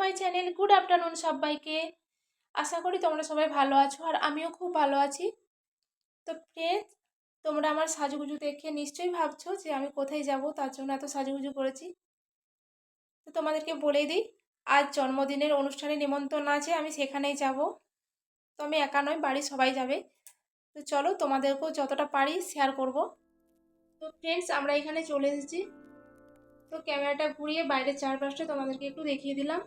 মাই channel good afternoon সবাইকে। আশা করি তোমরা সবাই ভালো আছো আর আমিও খুব ভালো আছি। তো ফ্রেন্ডস তোমরা আমার সাজুগুজু দেখে নিশ্চয়ই ভাবছ যে আমি কোথায় যাব, তার জন্য এত সাজুগুজু করেছি। তো তোমাদেরকে বলেই দিই, আজ জন্মদিনের অনুষ্ঠানে নিমন্ত্রণ আছে, আমি সেখানেই যাব। তো আমি একা নয় বাড়ির সবাই যাবে। তো চলো তোমাদেরকেও যতটা পারি শেয়ার করব। তো ফ্রেন্ডস আমরা এখানে চলে এসেছি। তো ক্যামেরাটা ঘুরিয়ে বাইরের চারপাশটা তোমাদেরকে একটু দেখিয়ে দিলাম।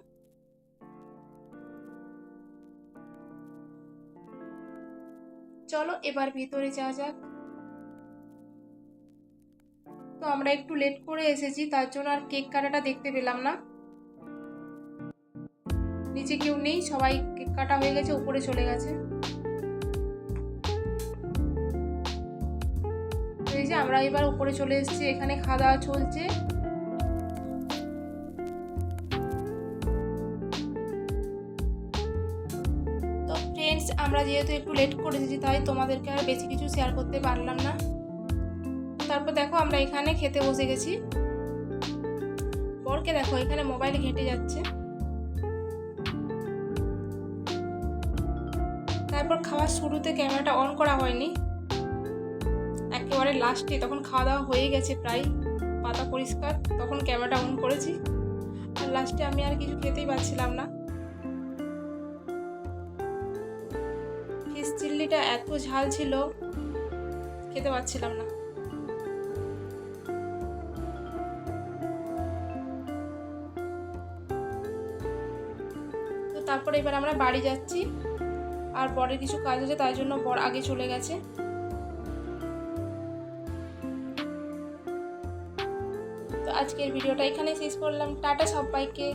চলো এবার ভিতরে যাওয়া যাক। তো আমরা একটু লেট করে এসেছি, তার জন্য আর কেক কাটাটা দেখতে পেলাম না। নিচে কেউ নেই, সবাই কেক কাটা হয়ে গেছে, উপরে চলে গেছে। এই যে আমরা এবার উপরে চলে এসেছি, এখানে খাওয়া দাওয়া চলছে। আমরা যেহেতু একটু লেট করে এসেছি তাই তোমাদেরকে আর বেশি কিছু শেয়ার করতে পারলাম না। তারপর দেখো আমরা এখানে খেতে বসে গেছি। বরকে দেখো, এখানে মোবাইল ঘেঁটে যাচ্ছে। তারপর খাওয়ার শুরুতে ক্যামেরাটা অন করা হয়নি। একেবারে লাস্টে তখন খাওয়া দাওয়া হয়ে গেছে প্রায়। পাতা পরিষ্কার, তখন ক্যামেরাটা অন করেছি। আর লাস্টে আমি আর কিছু খেতেই পারছিলাম না। চিল্লিটা এত ঝাল ছিল, খেতে পারছিলাম না। তো তারপরে এবার আমরা বাড়ি যাচ্ছি, আর বরের কিছু কাজ আছে, তাই জন্য বর আগে চলে গেছে। তো আজকের ভিডিওটা এখানে শেষ করলাম। টাটা সবাইকে।